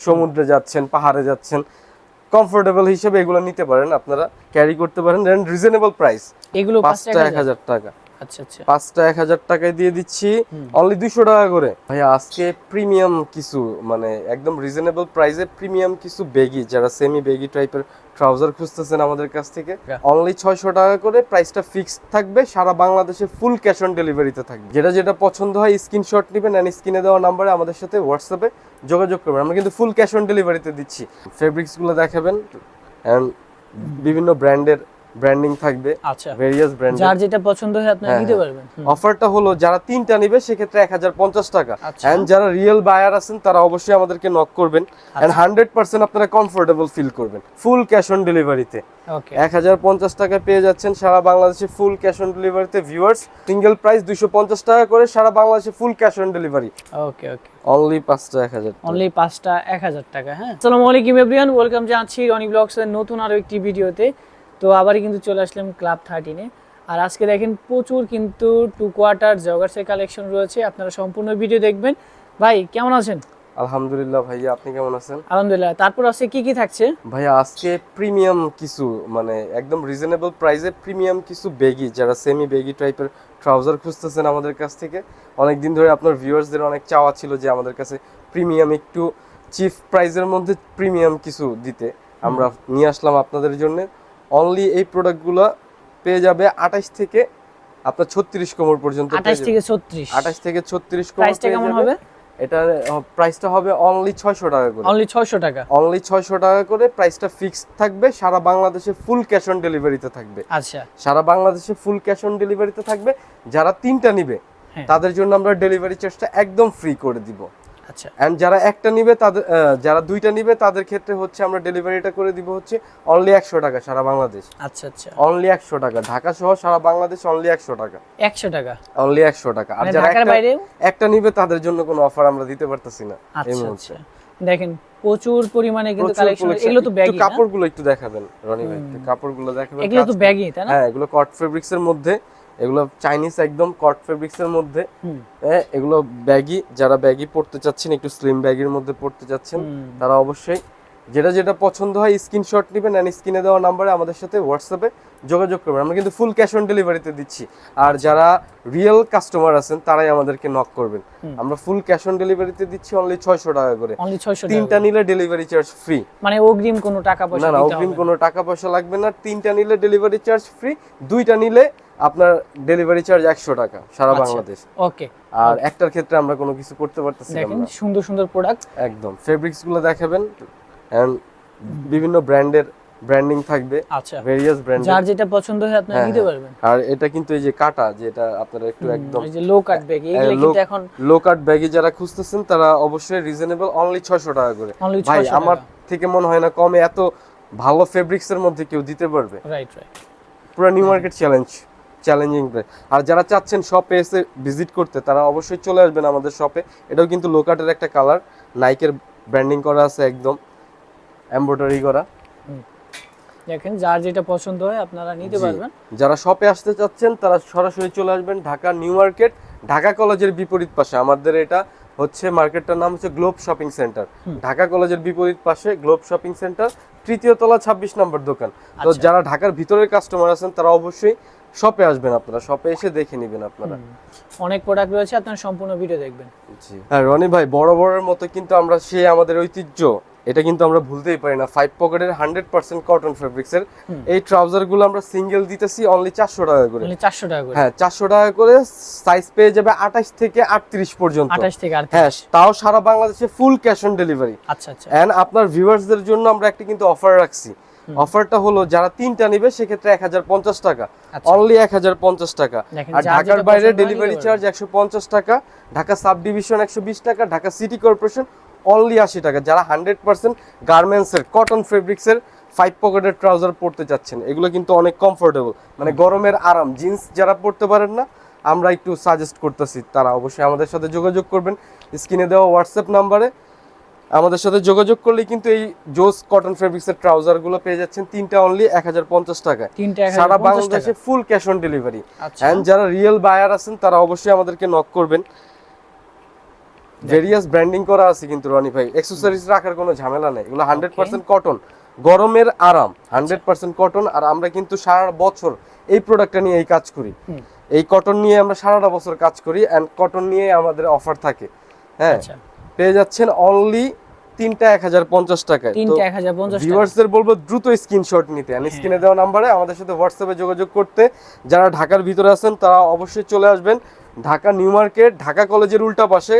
সমুদ্রে যাচ্ছেন পাহাড়ে যাচ্ছেন কমফোর্টেবল হিসেবে এগুলো নিতে পারেন আপনারা ক্যারি করতে পারেন রিজনেবল প্রাইস এগুলো পাঁচটা এক হাজার টাকা। আচ্ছা আচ্ছা। পাঁচটা এক হাজার টাকায় দিয়ে দিচ্ছি। অনলি দুইশো টাকা করে। ভাইয়া আজকে প্রিমিয়াম কিছু মানে একদম রিজনেবল প্রাইসে প্রিমিয়াম কিছু বেগি যারা সেমি বেগি টাইপের ট্রাউজার খুঁজতেছেন আমাদের কাছ থেকে অনলি ছয়শো টাকা করে প্রাইসটা ফিক্স থাকবে সারা বাংলাদেশে ফুল ক্যাশ অন ডেলিভারিতে থাকবে। যেটা যেটা পছন্দ হয় স্ক্রিনশট নেবেন অ্যান্ড স্ক্রিনে দেওয়া নাম্বারে আমাদের সাথে হোয়াটসঅ্যাপে যোগাযোগ করবেন। আমরা কিন্তু ফুল ক্যাশ অন ডেলিভারিতে দিচ্ছি। ফেব্রিক্সগুলো দেখাবেন অ্যান্ড বিভিন্ন ব্র্যান্ডের ব্র্যান্ডিং থাকবে আচ্ছা। ভেরিয়াস ব্র্যান্ডের যার যেটা পছন্দ হয় আপনারা হ্যাঁ, নিতে হ্যাঁ। পারবেন অফারটা হলো যারা তিনটা নিবে সেক্ষেত্রে এক হাজার পঞ্চাশ টাকা। আচ্ছা। এন্ড যারা রিয়েল বায়ার আছেন তারা অবশ্যই আমাদেরকে নক করবেন। আচ্ছা। এন্ড হান্ড্রেড পার্সেন্ট আপনারা কমফোর্টেবল ফিল করবেন। ফুল ক্যাশ অন ডেলিভারিতে ওকে এক হাজার পঞ্চাশ টাকা পেয়ে যাচ্ছেন সারা বাংলাদেশে ফুল ক্যাশ অন ডেলিভারিতে ভিউয়ার্স সিঙ্গেল প্রাইস দুইশো পঞ্চাশ টাকা করে সারা বাংলাদেশে full cash on delivery okay okay only পাঁচটা এক হাজার অনলি পাঁচটা এক হাজার টাকা হ্যাঁ। আসসালামু আলাইকুম এভরিওয়ান ওয়েলকাম জানাচ্ছি রনি ব্লগস এর নতুন আরও একটি ভিডিওতে। তো আবারই কিন্তু চলে আসলাম ক্লাব থার্টিনে আর আজকে দেখেন প্রচুর কিন্তু টু কোয়ার্টার জগার্সের কালেকশন রয়েছে। আপনারা সম্পূর্ণ ভিডিও দেখবেন। ভাই কেমন আছেন? আলহামদুলিল্লাহ ভাইয়া আপনি কেমন আছেন? আলহামদুলিল্লাহ। তারপর আজকে কি কি থাকছে? ভাইয়া আজকে প্রিমিয়াম কিছু মানে একদম রিজনেবল প্রাইসে প্রিমিয়াম কিছু বেগি যারা সেমি বেগি টাইপের ট্রাউজার খুঁজতেছেন আমাদের কাছ থেকে। অনেক দিন ধরে আপনার ভিউয়ার্সদের অনেক চাওয়া ছিল যে আমাদের কাছে প্রিমিয়াম একটু চিফ প্রাইসের মধ্যে প্রিমিয়াম কিছু দিতে। আমরা নিয়ে আসলাম আপনাদের জন্য। অনলি এই প্রোডাক্টগুলো পেয়ে যাবে আঠাশ থেকে আপনার ছত্রিশ কোমর পর্যন্ত আঠাশ থেকে ছত্রিশ। আঠাশ থেকে ছত্রিশ কোমর প্রাইসটা কেমন হবে? এটা প্রাইসটা হবে অনলি ছয়শো টাকা করে। অনলি ছয়শো টাকা। অনলি ছয়শো টাকা করে প্রাইসটা ফিক্সড থাকবে সারা বাংলাদেশে ফুল ক্যাশ অন ডেলিভারিতে থাকবে। আচ্ছা। সারা বাংলাদেশে ফুল ক্যাশ অন ডেলিভারিতে থাকবে যারা তিনটা নিবে হ্যাঁ। তাদের জন্য আমরা ডেলিভারি চার্জটা একদম ফ্রি করে দিব। আচ্ছা। এন্ড যারা একটা নিবে তাদের যারা দুইটা নিবে তাদের ক্ষেত্রে হচ্ছে আমরা ডেলিভারিটা করে দিব হচ্ছে অনলি একশো টাকা সারা বাংলাদেশ। আচ্ছা আচ্ছা। অনলি একশো টাকা। ঢাকা সহ সারা বাংলাদেশ অনলি একশো টাকা। একশো টাকা? অনলি একশো টাকা। আর মানে যারা একটা- নিবে তাদের জন্য কোনো অফার আমরা দিতে পারতেছি না এই আচ্ছা মুহূর্তে। আচ্ছা। দেখেন প্রচুর পরিমাণে কিন্তু কালেকশন এগুলো তো একটু কাপড়গুলো একটু দেখাবেন রনি ভাই। কাপড়গুলো দেখাবেন এগুলো তো ব্যাগই তাই না? হ্যাঁ এগুলো কট ফেব্রিক্স এর মধ্যে এগুলো চাইনিজ একদম কট ফেব্রিক্স এর মধ্যে। হ্যাঁ এগুলো ব্যাগি যারা ব্যাগি পড়তে চাচ্ছেন একটু স্লিম ব্যাগের মধ্যে পড়তে চাচ্ছেন তারা অবশ্যই যেটা যেটা পছন্দ হয় স্ক্রিনশট নেবেন অ্যান্ড স্ক্রিনে দেওয়া নাম্বারে আমাদের সাথে হোয়াটসঅ্যাপে যোগাযোগ করবেন। আমরা কিন্তু ফুল ক্যাশ অন ডেলিভারিতে দিচ্ছি। আর যারা রিয়েল কাস্টমার আছেন তারাই আমাদেরকে নক করবেন। আমরা ফুল ক্যাশ অন ডেলিভারিতে দিচ্ছি অনলি ছয়শো টাকা করে। তিনটা নিলে ডেলিভারি চার্জ ফ্রি মানে অগ্রিম কোনো টাকা পয়সা না না অগ্রিম কোনো টাকা পয়সা লাগবে না। তিনটা নিলে ডেলিভারি চার্জ ফ্রি দুইটা নিলে আপনার ডেলিভারি চার্জ একশো টাকা সারা আচ্ছা। বাংলাদেশ। ওকে আর একটার ক্ষেত্রে আমরা কোনো কিছু করতে পারতেছি দেখেন সুন্দর সুন্দর প্রোডাক্ট একদম। ফেব্রিক্সগুলো দেখাবেন এন্ড বিভিন্ন ব্র্যান্ডের ব্র্যান্ডিং থাকবে আচ্ছা। ভেরিয়াস ব্র্যান্ড যার যেটা পছন্দ হয় আপনারা হ্যাঁ, নিতে হ্যাঁ। পারবেন। আর এটা কিন্তু এই যে কাটা যেটা আপনারা একটু একদম এই যে লো কাট ব্যাগ এগুলো কিন্তু এখন লো কাট ব্যাগে যারা খুঁজতেছেন তারা অবশ্যই রিজনেবল অনলি ছয়শো টাকা করে। ভাই আমার থেকে মনে হয় না কমে এত ভালো ফেব্রিক্সের মধ্যে কেউ দিতে পারবে। রাইট রাইট পুরো New Market challenge challenging price আর যারা চাচ্ছেন শপে এসে ভিজিট করতে তারা অবশ্যই চলে আসবেন আমাদের শপে এটাও কিন্তু লোকাটের একটা কালার নাইকের ব্র্যান্ডিং করা আছে একদম এমব্রয়ডারি করা। দেখেন যার যেটা পছন্দ হয় আপনারা নিতে পারবেন। যারা শপে আসতে চাচ্ছেন তারা সরাসরি চলে আসবেন ঢাকা নিউ মার্কেট ঢাকা কলেজের বিপরীত পাশে। আমাদের এটা হচ্ছে মার্কেটটার নাম হচ্ছে গ্লোব শপিং সেন্টার ঢাকা কলেজের বিপরীত পাশে গ্লোব শপিং সেন্টার তৃতীয় তলা ছাব্বিশ নম্বর দোকান। তো আচ্ছা। যারা ঢাকার ভিতরের কাস্টমার আছেন তারা অবশ্যই শপে আসবেন আপনারা শপে এসে দেখে নেবেন আপনারা। অনেক প্রোডাক্ট রয়েছে আপনারা সম্পূর্ণ ভিডিও দেখবেন। জি। হ্যাঁ রনি ভাই বড় বড়ের মতো কিন্তু আমরা সে আমাদের ঐতিহ্য। এটা কিন্তু আমরা ভুলতেই পারি না। ফাইভ পকেটের হান্ড্রেড পার্সেন্ট কটন ফেব্রিক্স এর। এই ট্রাউজারগুলো আমরা সিঙ্গেল দিতেছি অনলি চারশো টাকা করে। চারশো টাকা করে। হ্যাঁ চারশো টাকা করে সাইজ পেয়ে যাবে আঠাশ থেকে আটত্রিশ পর্যন্ত। আঠাশ থেকে হ্যাঁ তাও সারা বাংলাদেশে ফুল ক্যাশ অন ডেলিভারি আচ্ছা আচ্ছা। এন্ড আপনার ভিউয়ার্সদের জন্য আমরা একটা কিন্তু অফার রাখছি। অফারটা হলো যারা তিনটা নিবে সেক্ষেত্রে এক হাজার পঞ্চাশ টাকা। আচ্ছা। অনলি এক হাজার পঞ্চাশ টাকা। আর ঢাকার বাইরে ডেলিভারি চার্জ একশো পঞ্চাশ টাকা ঢাকা সাব ডিভিশন একশো বিশ টাকা ঢাকা সিটি কর্পোরেশন অনলি আশি টাকা। যারা হান্ড্রেড পার্সেন্ট গার্মেন্টসের কটন ফেব্রিক্সের ফাইভ পকেটের ট্রাউজার পরতে চাচ্ছেন এগুলো কিন্তু অনেক কমফোর্টেবল মানে গরমের আরাম জিন্স যারা পরতে পারেন না আমরা একটু সাজেস্ট করতেছি তারা অবশ্যই আমাদের সাথে যোগাযোগ করবেন। স্ক্রিনে দেওয়া হোয়াটসঅ্যাপ নাম্বারে আমাদের সাথে যোগাযোগ করলে কিন্তু এই জোস কটন ফেব্রিক্সের ট্রাউজারগুলো পেয়ে যাচ্ছেন। তিনটা অনলি এক হাজার পঞ্চাশ টাকায়। এক সারা বাংলাদেশে full cash on delivery and যারা রিয়েল বায়ার আছেন তারা অবশ্যই আমাদেরকে নক করবেন। ভেরিয়াস ব্র্যান্ডিং করা আছে কিন্তু রনি ভাই। অ্যাক্সেসরিজ রাখার কোনো ঝামেলা নেই। এগুলো হান্ড্রেড পার্সেন্ট কটন গরমের আরাম। হান্ড্রেড পার্সেন্ট কটন আর আমরা কিন্তু সারা বছর এই প্রোডাক্টটা নিয়ে এই কাজ করি। এই কটন নিয়ে আমরা সারাটা বছর কাজ করি। অ্যান্ড কটন নিয়ে আমাদের অফার থাকে। হ্যাঁ। আচ্ছা। পেয়ে যাচ্ছেন অনলি তিনটা এক হাজার পঞ্চাশ টাকায়। তিনটা এক হাজার পঞ্চাশ ভিউয়ার্সদের বলব দ্রুত স্ক্রিনশট নিতে। আর স্ক্রিনে দেওয়া নাম্বারে আমাদের সাথে হোয়াটসঅ্যাপে যোগাযোগ করতে। যারা ঢাকার ভিতরে আছেন তারা অবশ্যই চলে আসবেন ঢাকা নিউ মার্কেট ঢাকা কলেজের উল্টা পাশে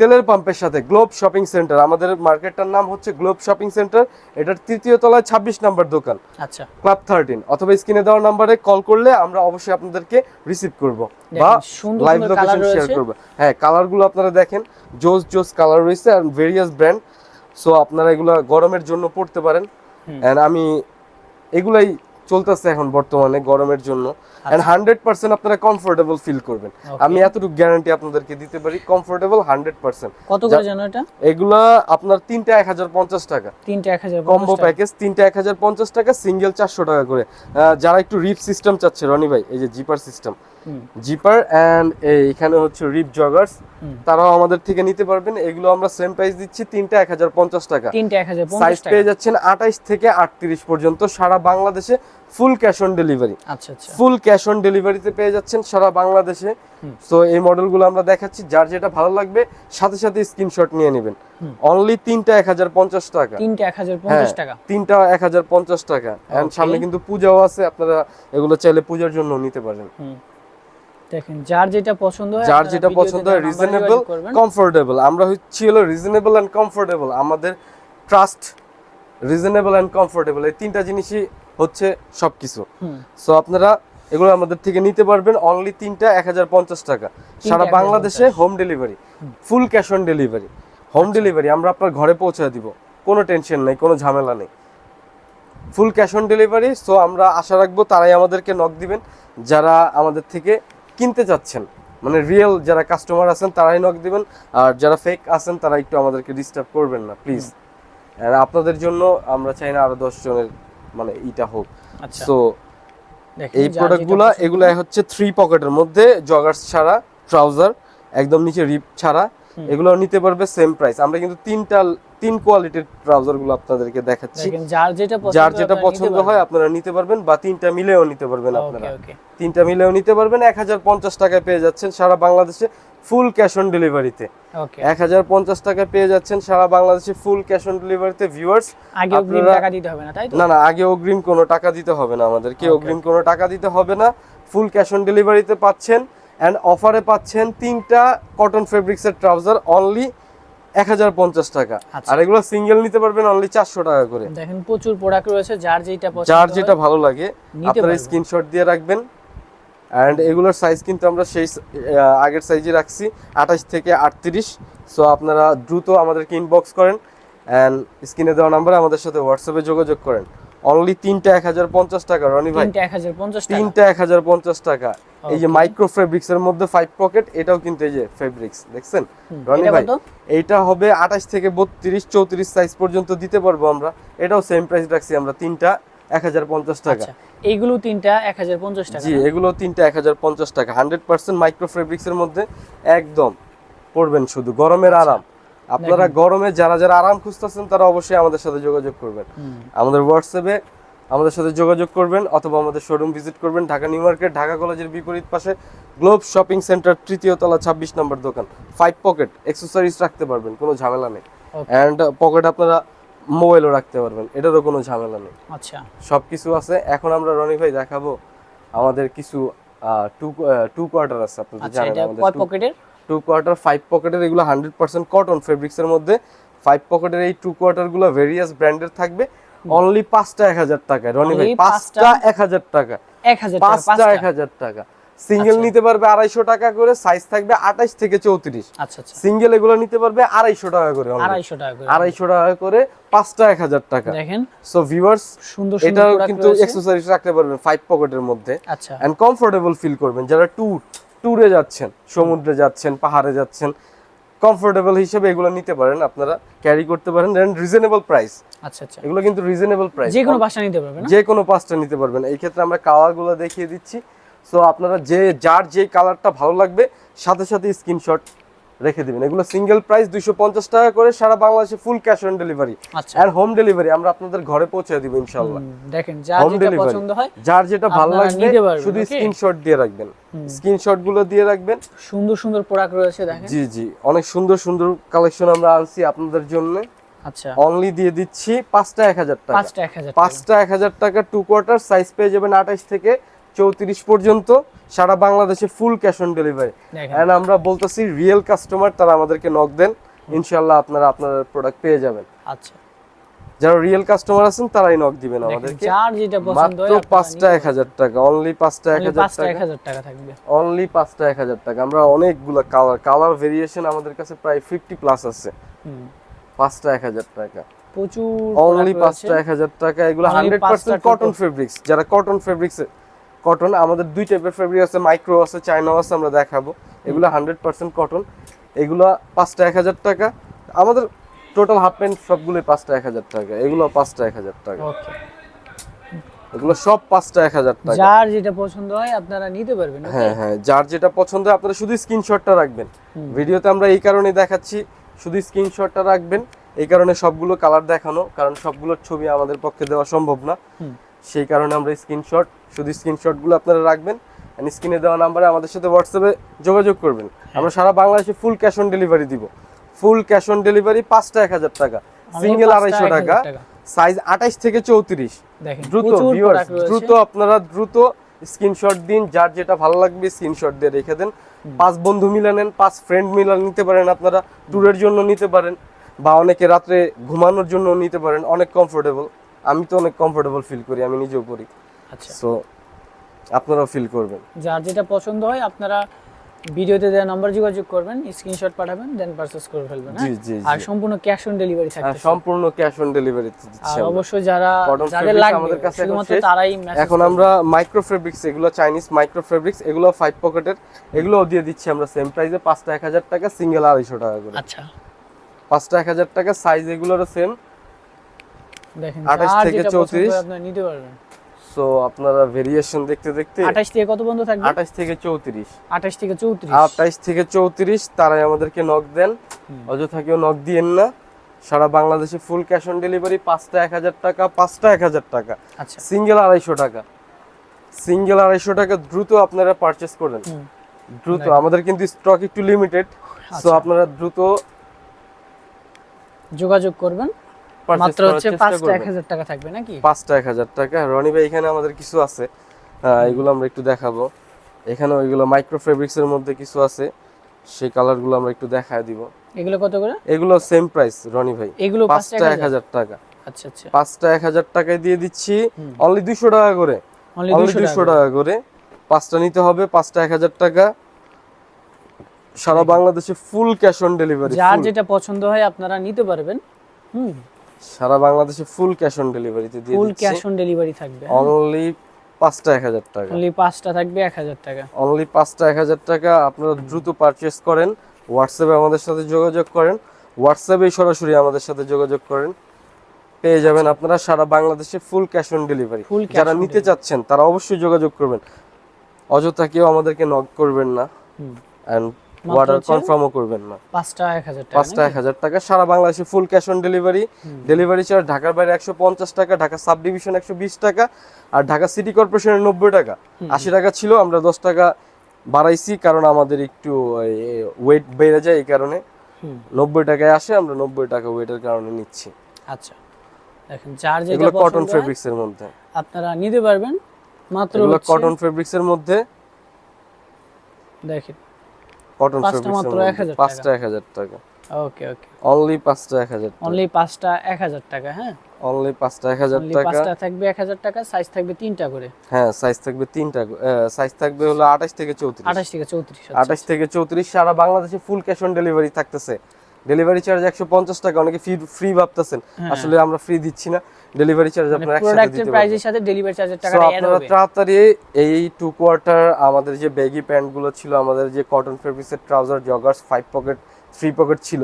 তেলের পাম্পের সাথে গ্লোব শপিং সেন্টার। আমাদের মার্কেটটার নাম হচ্ছে গ্লোব শপিং সেন্টার। এটার তৃতীয় তলায় ছাব্বিশ নাম্বার দোকান। আচ্ছা। ক্লাব থার্টিন অথবা স্ক্রিনে দেওয়া নাম্বারে কল করলে আমরা অবশ্যই আপনাদেরকে রিসিভ করব বা লাইভ লোকেশন শেয়ার করব। হ্যাঁ কালারগুলো আপনারা দেখেন। জোস জোস কালার রয়েছে আর ভেরিয়াস ব্র্যান্ড সো আপনারা এগুলা গরমের জন্য পড়তে পারেন। অ্যান্ড আমি এগুলাই চলতেছে এখন বর্তমানে গরমের জন্য। এন্ড হান্ড্রেড পার্সেন্ট আপনারা কমফোর্টেবল ফিল করবেন। আমি এতটুকু গ্যারান্টি আপনাদেরকে দিতে পারি কমফোর্টেবল হান্ড্রেড পার্সেন্ট কত করে জানো এটা? এগুলা আপনার তিনটা এক হাজার পঞ্চাশ টাকা। তিনটা এক হাজার কম্বো প্যাকেজ তিনটা এক হাজার পঞ্চাশ টাকা সিঙ্গেল চারশো টাকা করে। যারা একটু রিপ সিস্টেম চাচ্ছে রনি ভাই এই যে জিপার সিস্টেম জিপার অ্যান্ড এখানে হচ্ছে রিপ জগার্স। তারাও আমাদের থেকে নিতে পারবেন। এগুলো আমরা সেম প্রাইস দিচ্ছি তিনটা এক হাজার পঞ্চাশ টাকা। তিনটা এক হাজার সাইজ পেয়ে যাচ্ছেন আঠাইশ থেকে আটত্রিশ পর্যন্ত সারা বাংলাদেশে। Full cash on delivery. আচ্ছা আচ্ছা। ফুল ক্যাশ অন ডেলিভারিতে পেয়ে যাচ্ছেন সারা বাংলাদেশে। তো এই মডেলগুলো আমরা দেখাচ্ছি যার যেটা ভালো লাগবে সাথে সাথে স্ক্রিনশট নিয়ে নেবেন। অনলি তিনটা এক হাজার পঞ্চাশ টাকা। তিনটা এক হাজার পঞ্চাশ টাকা। তিনটা এক হাজার পঞ্চাশ টাকা। এন্ড সামনে কিন্তু পূজাও আছে আপনারা এগুলো চাইলে পূজার জন্য নিতে পারেন। দেখেন যার যেটা পছন্দ হয় যার যেটা পছন্দ হয় রিজনেবল কমফোর্টেবল আমরা হচ্ছি হলো রিজনেবল অ্যান্ড কমফোর্টেবল আমাদের ট্রাস্ট রিজনেবল এন্ড কমফোর্টেবল এই তিনটা জিনিসই হচ্ছে সবকিছু। সো আপনারা এগুলো আমাদের থেকে নিতে পারবেন অনলি তিনটা এক হাজার পঞ্চাশ টাকা। সারা বাংলাদেশে home. Delivery full cash on delivery home delivery আমরা আপনার ঘরে পৌঁছে দিব। কোনো টেনশন নেই কোনো ঝামেলা নেই। Full cash on delivery so আমরা আশা রাখব তারাই আমাদেরকে নক দিবেন। যারা আমাদের থেকে কিনতে চাচ্ছেন মানে রিয়েল যারা কাস্টমার আছেন তারাই নক দিবেন। আর যারা ফেক আছেন তারা একটু আমাদেরকে ডিস্টার্ব করবেন না প্লিজ আপনাদের জন্য আমরা চাই না আরও দশ জনের মানে ইটা হোক। আচ্ছা। সো এই যার প্রোডাক্টগুলো। এগুলা হচ্ছে থ্রি পকেটের মধ্যে জগার্স ছাড়া ট্রাউজার একদম নিচে রিপ ছাড়া এগুলো নিতে পারবে সেম প্রাইস আমরা কিন্তু তিনটা তিন কোয়ালিটির ট্রাউজারগুলো আপনাদেরকে দেখাচ্ছি। যার যেটা পছন্দ যার যেটা পছন্দ হয় আপনারা নিতে পারবেন বা তিনটা মিলেও নিতে পারবেন আপনারা। তিনটা মিলেও নিতে পারবেন এক হাজার পঞ্চাশ টাকায় পেয়ে যাচ্ছেন সারা বাংলাদেশে। ফুল ক্যাশ অন ডেলিভারিতে এক হাজার পঞ্চাশ টাকা পেয়ে যাচ্ছেন সারা বাংলাদেশে ফুল ক্যাশ অন ডেলিভারিতে ভিউয়ার্স আগে অগ্রিম টাকা দিতে হবে না তাই না না আগে অগ্রিম কোনো টাকা দিতে হবে না আমাদেরকে। অগ্রিম কোনো টাকা দিতে হবে না। ফুল ক্যাশ অন ডেলিভারিতে পাচ্ছেন অ্যান্ড অফারে পাচ্ছেন তিনটা কটন ফেব্রিক্সের ট্রাউজার অনলি এক হাজার পঞ্চাশ টাকা। আচ্ছা। আর এগুলো সিঙ্গেল নিতে পারবেন অনলি চারশো টাকা করে। দেখেন প্রচুর প্রোডাক্ট রয়েছে যার যেটা যার যেটা ভালো লাগে আপনারা স্ক্রিনশট দিয়ে রাখবেন। অ্যান্ড এগুলোর সাইজ কিন্তু আমরা সেই আগের সাইজে রাখছি আঠাশ থেকে আটত্রিশ। সো আপনারা দ্রুত আমাদেরকে ইনবক্স করেন অ্যান্ড স্ক্রিনে দেওয়া নাম্বারে আমাদের সাথে হোয়াটসঅ্যাপে যোগাযোগ করেন। অনলি তিনটা এক হাজার পঞ্চাশ টাকা রনি ভাই। তিনটা এক হাজার পঞ্চাশ টাকা। এই যে মাইক্রো ফেব্রিক্স এর মধ্যে ফাইভ পকেট এটাও কিন্তু এই যে ফেব্রিক্স দেখছেন? রনি ভাই? এইটা হবে আঠাশ থেকে বত্রিশ চৌত্রিশ সাইজ পর্যন্ত দিতে পারব আমরা। এটাও সেম প্রাইস রাখছি আমরা তিনটা। এক হাজার পঞ্চাশ টাকা। আচ্ছা এইগুলো তিনটা এক হাজার পঞ্চাশ টাকা জি এগুলো তিনটা এক হাজার পঞ্চাশ টাকা। হান্ড্রেড পার্সেন্ট মাইক্রো ফেব্রিক্স মধ্যে একদম শুধু গরমের আচ্ছা। আরাম। আপনারা গরমে যারা যারা আরাম খুঁজতেছেন তারা অবশ্যই আমাদের সাথে যোগাযোগ করবেন। আমাদের হোয়াটসঅ্যাপে আমাদের সাথে যোগাযোগ করবেন অথবা আমাদের শোরুম ভিজিট করবেন ঢাকা নিউ মার্কেট ঢাকা কলেজের বিপরীত পাশে গ্লোব শপিং সেন্টার তৃতীয় তলা ছাব্বিশ নম্বর দোকান। ফাইভ পকেট এক্সেসরিজ রাখতে পারবেন কোনো ঝামেলা নেই। অ্যান্ড পকেট আপনারা মোবাইলও রাখতে পারবেন এটারও কোনো ঝামেলা নেই। আচ্ছা। সব কিছু আছে। এখন আমরা রনি ভাই দেখাবো আমাদের কিছু টু টু কোয়ার্টার আছে আপনি আচ্ছা জানেন আমাদের পকেটের? টু কোয়ার্টার ফাইভ পকেটের এগুলো হান্ড্রেড পার্সেন্ট কটন ফেব্রিক্স এর মধ্যে। ফাইভ পকেটের এই টু কোয়ার্টারগুলো ভেরিয়াস ব্র্যান্ডের থাকবে। অনলি পাঁচটা এক হাজার টাকা রনি ভাই পাঁচটা এক হাজার টাকা। এক হাজার টাকা পাঁচটা। এক হাজার টাকা। সিঙ্গেল আচ্ছা। নিতে পারবে আড়াইশো টাকা করে সাইজ থাকবে আঠাইশ থেকে চৌত্রিশ। আচ্ছা আচ্ছা। সিঙ্গেল এগুলো নিতে পারবে আড়াইশো টাকা করে আড়াইশো টাকা করে। আড়াইশো টাকা করে পাঁচটা এক হাজার টাকা। দেখেন। সো ভিউয়ার্স সুন্দর প্রোডাক্ট কিন্তু এক্সেসরিজ রাখতে পারবেন ফাইভ পকেটের মধ্যে। আচ্ছা। এন্ড কমফোর্টেবল ফিল করবেন। যারা ট্যুর ট্যুরে যাচ্ছেন সমুদ্রে যাচ্ছেন পাহাড়ে যাচ্ছেন কমফোর্টেবল হিসেবে এগুলো নিতে পারেন। আপনারা ক্যারি করতে পারেন। এন্ড রিজনেবল প্রাইস আচ্ছা আচ্ছা। এগুলো কিন্তু রিজনেবল প্রাইস যে কোনো বাসা নিতে পারবে না? যে কোনো পাঁচটা নিতে পারবেন। এই ক্ষেত্রে আমরা কালারগুলো দেখিয়ে দিচ্ছি। সো আপনারা যে যার যে কালারটা ভালো লাগবে সাথে সাথে স্ক্রিনশট রেখে দিবেন। এগুলো সিঙ্গেল প্রাইস দুইশো পঞ্চাশ টাকা করে সারা বাংলাদেশে ফুল ক্যাশ অন ডেলিভারি আর হোম ডেলিভারি আমরা আপনাদের ঘরে পৌঁছে দিব ইনশাল্লাহ দেখেন হোম ডেলিভারি যার যেটা ভালো লাগবে শুধু স্ক্রিনশট দিয়ে রাখবেন। স্ক্রিনশটগুলো দিয়ে রাখবেন। সুন্দর সুন্দর প্রোডাক্ট রয়েছে দেখেন। জি জি। অনেক সুন্দর সুন্দর কালেকশন আমরা আনছি আপনাদের জন্য। আচ্ছা। অনলি দিয়ে দিচ্ছি পাঁচটা এক হাজার টাকা। পাঁচটা এক হাজার টাকা। টু কোয়ার্টার সাইজ পেয়ে যাবেন আঠাইশ থেকে চৌত্রিশ পর্যন্ত সারা বাংলাদেশে full cash on delivery and আমরা বলতেছি রিয়েল কাস্টমার তারা আমাদেরকে নক দেন ইনশাল্লাহ আপনারা আপনার প্রোডাক্ট পেয়ে যাবেন। আচ্ছা। যারা রিয়েল কাস্টমার আছেন তারাই নক দিবেন আমাদেরকে। যার যেটা পছন্দ মাত্র হয় পাঁচটা এক হাজার টাকা অনলি পাঁচটা এক Only হাজার পাঁচটা এক টাকা থাকবে। অনলি পাঁচটা এক হাজার টাকা। আমরা অনেকগুলো কালার কালার ভেরিয়েশন আমাদের কাছে প্রায় ফিফটি প্লাস আছে। হুম, পাঁচটা এক হাজার টাকা। প্রচুর অনলি product পাঁচটা রয়েছে। এক হাজার টাকা। এগুলো Only হান্ড্রেড পাঁচটা পার্সেন্ট টুকরো। কটন ফেব্রিক্স যারা কটন ফেব্রিক্স কটন আমাদের দুই টাইপের ফেব্রিক আছে মাইক্রো আছে চাইনাও আছে আমরা দেখাবো। এগুলো হান্ড্রেড পার্সেন্ট কটন এগুলো পাঁচটা এক হাজার টাকা। আমাদের টোটাল হাফ প্যান্ট সবগুলোই পাঁচটা এক হাজার টাকা। এগুলো পাঁচটা এক হাজার টাকা। এগুলো সব পাঁচটা এক হাজার টাকা। যার যেটা পছন্দ হয় আপনারা নিতে পারবেন হ্যাঁ হ্যাঁ যার যেটা পছন্দ হয় আপনারা শুধু স্ক্রিনশটটা রাখবেন। ভিডিওতে আমরা এই কারণে দেখাচ্ছি শুধু স্ক্রিনশটটা রাখবেন। এই কারণে সবগুলো কালার দেখানো কারণ সবগুলোর ছবি আমাদের পক্ষে দেওয়া সম্ভব না। সেই কারণে আমরা স্ক্রিনশট শুধু স্ক্রিনশটগুলো আপনারা রাখবেন স্ক্রিনে দেওয়া নাম্বারে আমাদের সাথে হোয়াটসঅ্যাপে যোগাযোগ করবেন। আমরা সারা বাংলাদেশে ফুল ক্যাশ অন ডেলিভারি দিব। ফুল ক্যাশ অন ডেলিভারি পাঁচটা এক হাজার টাকা সিঙ্গেল আড়াইশো টাকা। সাইজ আঠাইশ থেকে চৌত্রিশ। দেখেন দ্রুত দ্রুত আপনারা দ্রুত স্ক্রিনশট দিন যার যেটা ভালো লাগবে স্ক্রিনশট দিয়ে রেখে দেন। পাঁচ বন্ধু মিলে নেন পাঁচ ফ্রেন্ড মিলে নিতে পারেন আপনারা ট্যুরের জন্য নিতে পারেন বা অনেকে রাত্রে ঘুমানোর জন্য নিতে পারেন অনেক কমফোর্টেবল আমি তো অনেক কমফোর্টেবল ফিল করি আমি নিজেও করি। আচ্ছা। সো আপনারাও ফিল করবেন। যার যেটা পছন্দ হয় আপনারা ভিডিওতে দেওয়া নাম্বার যোগাযোগ করবেন স্ক্রিনশট পাঠাবেন দেন পারচেজ করে ফেলবেন জি হ্যাঁ? জি। আর সম্পূর্ণ ক্যাশ অন ডেলিভারি থাকবে সম্পূর্ণ ক্যাশ অন ডেলিভারি দিচ্ছি আর অবশ্যই যারা যাদের লাগবে আমাদের কাছে শুধুমাত্র তারাই এখন আমরা মাইক্রো ফেব্রিক্স এগুলো চাইনিজ মাইক্রো ফেব্রিক্স এগুলো ফাইভ পকেটের এগুলোও দিয়ে দিচ্ছি আমরা সেম প্রাইসে পাঁচটা এক হাজার টাকা সিঙ্গেল আড়াইশো টাকা করে। আচ্ছা। পাঁচটা এক হাজার টাকা সাইজ এগুলোরও সেম দেখেন 28 থেকে 34 আপনারা নিতে পারবেন। সো আপনারা ভেরিয়েশন দেখতে দেখতে 28 থেকে কত থাকবে? থেকে চৌত্রিশ। 28 থেকে 34 থেকে চৌত্রিশ তারাই আমাদেরকে নক দেন। অযথা কেউ নক দিয়েন না। সারা বাংলাদেশে ফুল ক্যাশ অন ডেলিভারি পাঁচটা এক হাজার টাকা পাঁচটা এক হাজার টাকা। আচ্ছা। সিঙ্গেল আড়াইশো টাকা। সিঙ্গেল আড়াইশো টাকা দ্রুত আপনারা পারচেস করেন দ্রুত। আমাদের কিন্তু স্টক একটু লিমিটেড সো আচ্ছা। আপনারা দ্রুত যোগাযোগ করবেন। মাত্র হচ্ছে চেষ্টা পাঁচটা করবেন। এক হাজার টাকা থাকবে নাকি? পাঁচটা এক হাজার টাকা। রনি ভাই এখানে আমাদের কিছু আছে। এগুলো আমরা একটু দেখাবো। এখানে ওইগুলো মাইক্রো ফেব্রিক্স এর মধ্যে কিছু আছে। সেই কালারগুলো আমরা একটু দেখায় দিব। এগুলো কত করে? এগুলো সেম প্রাইস রনি ভাই। এগুলো পাঁচটা পাঁচটা এক এক হাজার। হাজার টাকা। আচ্ছা আচ্ছা। পাঁচটা এক হাজার টাকায় দিয়ে দিচ্ছি। অনলি দুইশো টাকা করে। অনলি অনলি দুশো দুইশো টাকা টাকা করে। পাঁচটা নিতে হবে পাঁচটা এক হাজার টাকা। সারা বাংলাদেশে ফুল ক্যাশ অন ডেলিভারি যার যেটা পছন্দ হয় আপনারা নিতে পারবেন। হুম। সারা বাংলাদেশে ফুল ক্যাশ অন ডেলিভারিতে দিয়ে ফুল ক্যাশ অন ডেলিভারি থাকবে অনলি পাঁচটা এক হাজার টাকা। অনলি পাঁচটা থাকবে এক হাজার টাকা। অনলি পাঁচটা এক হাজার টাকা আপনারা দ্রুত পারচেস করেন। হোয়াটসঅ্যাপে আমাদের সাথে যোগাযোগ করেন। হোয়াটসঅ্যাপে সরাসরি আমাদের সাথে যোগাযোগ করেন। পেয়ে যাবেন আপনারা সারা বাংলাদেশে ফুল ক্যাশ অন ডেলিভারি যারা নিতে চাচ্ছেন তারা অবশ্যই যোগাযোগ করবেন। অযথা কেউ আমাদেরকে নক করবেন না। অ্যান্ড অর্ডার কনফার্মও করবেন না পাঁচটা এক হাজার পাঁচটা এক হাজার টাকা। সারা বাংলাদেশে full cash on delivery delivery charge ঢাকার বাইরে একশো পঞ্চাশ টাকা ঢাকা সাব ডিভিশন একশো বিশ টাকা আর ঢাকা সিটি কর্পোরেশনের নব্বই টাকা। আশি টাকা ছিল আমরা দশ টাকা বাড়াইছি কারণ আমাদের একটু ওয়েট বেড়ে যায় এই কারণে। নব্বই টাকায় আসে আমরা নব্বই টাকা ওয়েটের কারণে নিচ্ছি। আচ্ছা। দেখেন যার যেটা এগুলো কটন ফেব্রিক্স এর মধ্যে। আপনারা নিতে পারবেন মাত্র কটন ফেব্রিক্স এর মধ্যে। দেখেন কটন পাঁচটা মাত্র 1000 টাকা। পাঁচটা এক হাজার টাকা। ওকে ওকে। অনলি পাঁচটা এক হাজার টাকা। অনলি পাঁচটা এক হাজার টাকা হ্যাঁ? অনলি পাঁচটা এক হাজার অনলি টাকা। পাঁচটা থাকবে এক হাজার টাকা সাইজ থাকবে তিনটা করে। হ্যাঁ সাইজ থাকবে তিনটা সাইজ থাকবে হলো আঠাশ থেকে চৌত্রিশ। আঠাশ থেকে চৌত্রিশ আঠাশ থেকে চৌত্রিশ সারা বাংলাদেশে ফুল ক্যাশ অন ডেলিভারি থাকতেছে। ডেলিভারি চার্জ একশো পঞ্চাশ টাকা অনেকে ফ্রি ফ্রি ভাবতেছেন। আসলে আমরা ফ্রি দিচ্ছি না। ডেলিভারি চার্জ আপনারা একসাথে প্রোডাক্টের দিতে পারবেন। সাথে ডেলিভারি চার্জের So, টাকাটা অ্যাড আপনারা তাড়াতাড়ি এই টু কোয়ার্টার আমাদের যে ব্যাগি প্যান্টগুলো ছিল আমাদের যে কটন ফেব্রিক্সের trouser joggers five pocket three pocket ছিল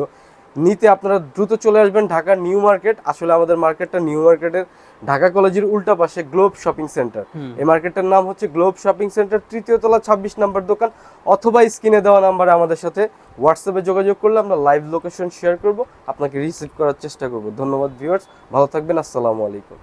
নিতে আপনারা দ্রুত চলে আসবেন ঢাকার নিউ মার্কেট আসলে আমাদের মার্কেটটা নিউ মার্কেটের ঢাকা কলেজের উল্টা পাশে গ্লোব শপিং সেন্টার। এই মার্কেটটার নাম হচ্ছে গ্লোব শপিং সেন্টার তৃতীয় তলা ছাব্বিশ নাম্বার দোকান অথবা স্ক্রিনে দেওয়া নাম্বারে আমাদের সাথে হোয়াটসঅ্যাপে যোগাযোগ করলে আমরা লাইভ লোকেশন শেয়ার করব আপনাকে রিসিভ করার চেষ্টা করব। ধন্যবাদ ভিউয়ার্স ভালো থাকবেন আসসালামু আলাইকুম।